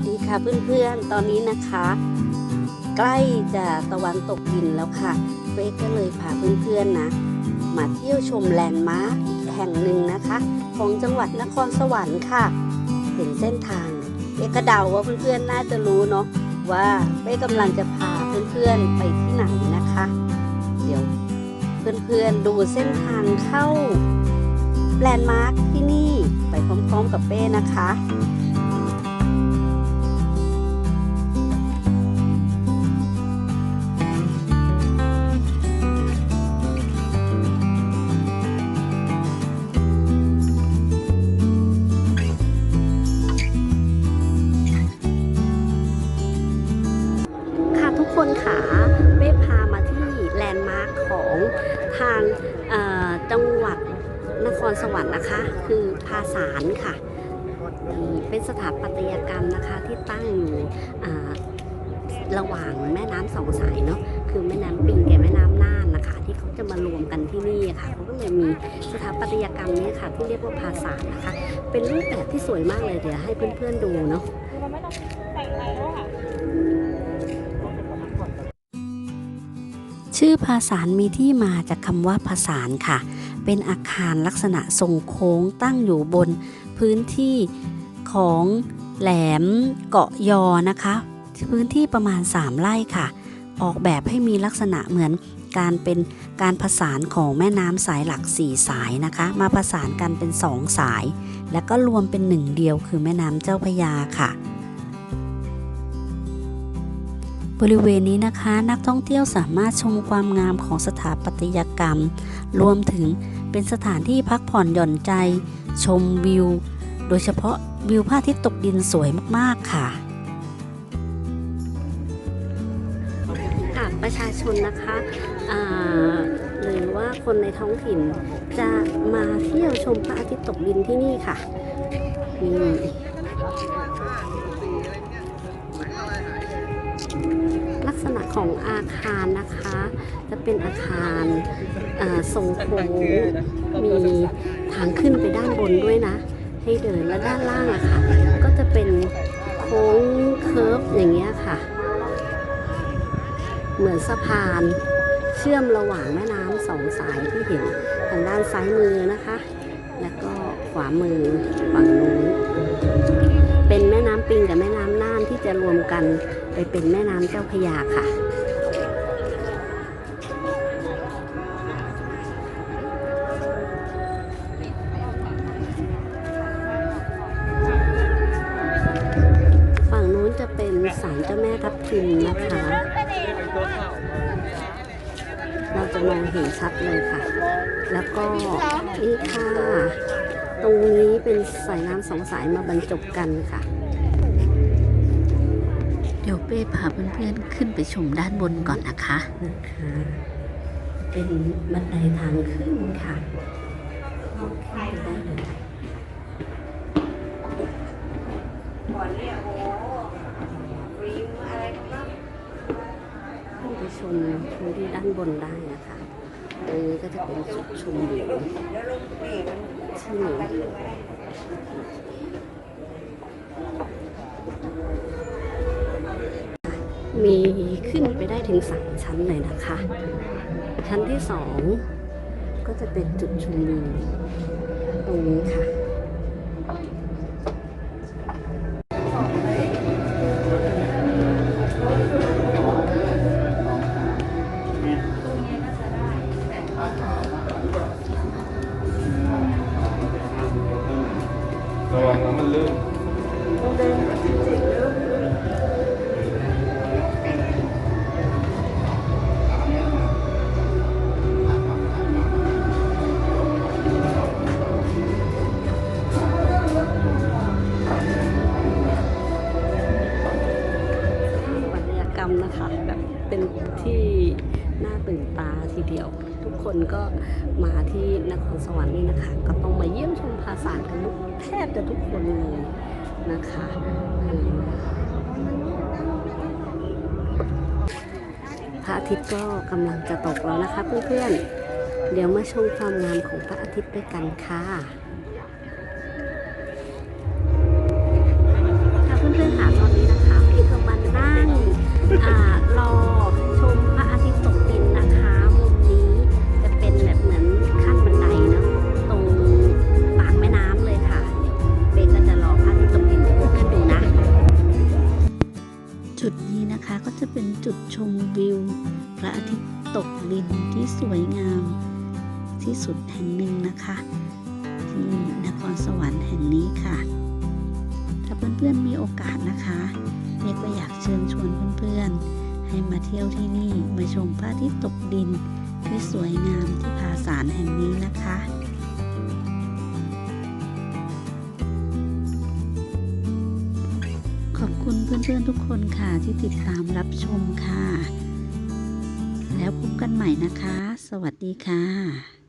สดีค่ะเพื่อนๆ ตอนนี้นะคะ ใกล้จะตะวันตกดินแล้วค่ะเฟกก็เลยพาเพื่อนๆนะ มาเที่ยวชมแลนด์มาร์คอีกแห่งหนึ่งนะคะ ของจังหวัดนครสวรรค์ค่ะ เห็นเส้นทางเฟกก็เดาว่าเพื่อนๆน่าจะรู้เนาะว่าเฟกกำลังจะพาเพื่อนๆไปที่ไหนนะคะ เดี๋ยวเพื่อนๆดูเส้นทางเข้าแลนด์มาร์คที่นี่ไปพร้อมๆกับเป้นะคะ ทางจังหวัดนครสวรรค์นะคะ คือภาสารค่ะ เป็นสถาปัตยกรรมนะคะที่ตั้งอยู่ระหว่างแม่น้ำสองสายเนาะคือแม่น้ำปิงกับแม่น้ำน่านนะคะ ที่เขาจะมารวมกันที่นี่ค่ะเขาก็เลยมีสถาปัตยกรรมนี้ค่ะ ที่เรียกว่าภาสารนะคะ เป็นรูปแบบที่สวยมากเลยเดี๋ยวให้เพื่อนๆดูเนาะ ชื่อภาษานมีที่มาจากคำว่าภาษานค่ะ เป็นอาคารลักษณะทรงโค้งตั้งอยู่บนพื้นที่ของแหลมเกาะยอนะคะ พื้นที่ประมาณ 3 ไร่ค่ะ ออกแบบให้มีลักษณะเหมือนการเป็นการผสานของแม่น้ำสายหลัก 4 สายนะคะ มาผสานกันเป็น 2 สาย แล้วก็รวมเป็นหนึ่งเดียวคือแม่น้ำเจ้าพยาค่ะ บริเวณนี้นะคะ นักท่องเที่ยวสามารถชมความงามของสถาปัตยกรรม รวมถึงเป็นสถานที่พักผ่อนหย่อนใจ ชมวิว โดยเฉพาะวิวพระอาทิตย์ตกดินสวยมาก ๆ ค่ะหากประชาชนนะคะหรือว่าคนในท้องถิ่นจะมาเที่ยวชมพระอาทิตย์ตกดินที่นี่ค่ะนี่ ษณะของอาคารนะคะ จะเป็นอาคารทรงโค้งมีทางขึ้นไปด้านบนด้วยนะ ให้เดินและด้านล่างอะค่ะ ก็จะเป็นโค้งเคิร์ฟอย่างเงี้ยค่ะ เหมือนสะพานเชื่อมระหว่างแม่น้ำสองสายที่เห็นทางด้านซ้ายมือนะคะ แล้วก็ขวามือฝั่งนู้นเป็นแม่น้ำปิงกับแม่น้ำน่านที่จะรวมกัน ไปเป็นแม่น้ำเจ้าพยาค่ะ ฝั่งนู้นจะเป็นศาลเจ้าแม่ทับทิมนะคะ เราจะมองเห็นชัดเลยค่ะ แล้วก็นี่ค่ะ ตรงนี้เป็นสายน้ำสองสายมาบรรจบกันค่ะ เป้พาเพื่อนๆขึ้นไปชมด้านบนก่อนนะคะ นะคะ เป็นบันไดทางขึ้นค่ะได้เลยก่อนเนี่ยโอ้รีมอะไรก็ขึ้นไปชมพื้นที่ด้านบนได้นะคะตรงนี้ก็จะเป็นจุดชมวิวแล้วลงเบรกมันที่หนึ่ง ไปถึงไมีขึ้นไปได้ถึงสามชั้นเลยนะคะ ชั้นที่สองก็จะเป็นจุดชมวิวตรงนี้ค่ะ ปัตยกรรมนะคะแบบเป็นที่น่าตื่นตาทีเดียว ทุกคนก็มาที่นครสวรรค์นี่นะคะ ก็ต้องมาเยี่ยมชมภาษากันทุกแทบจะทุกคนเลยนะคะพระอาทิตย์ก็กำลังจะตกแล้วนะคะเพื่อนๆเดี๋ยวมาชมความงามของพระอาทิตย์ด้วยกันค่ะ จะเป็นจุดชมวิว พระอาทิตย์ตกดินที่สวยงาม ที่สุดแห่งหนึ่งนะคะ ที่นครสวรรค์แห่งนี้ค่ะ ถ้าเพื่อนๆมีโอกาสนะคะเล็กก็อยากเชิญชวนเพื่อนๆ ให้มาเที่ยวที่นี่มาชมพระอาทิตย์ตกดินที่สวยงามที่ผาสารแห่งนี้นะคะ คุณเพื่อนๆทุกคนค่ะที่ติดตามรับชมค่ะ แล้วพบกันใหม่นะคะ สวัสดีค่ะ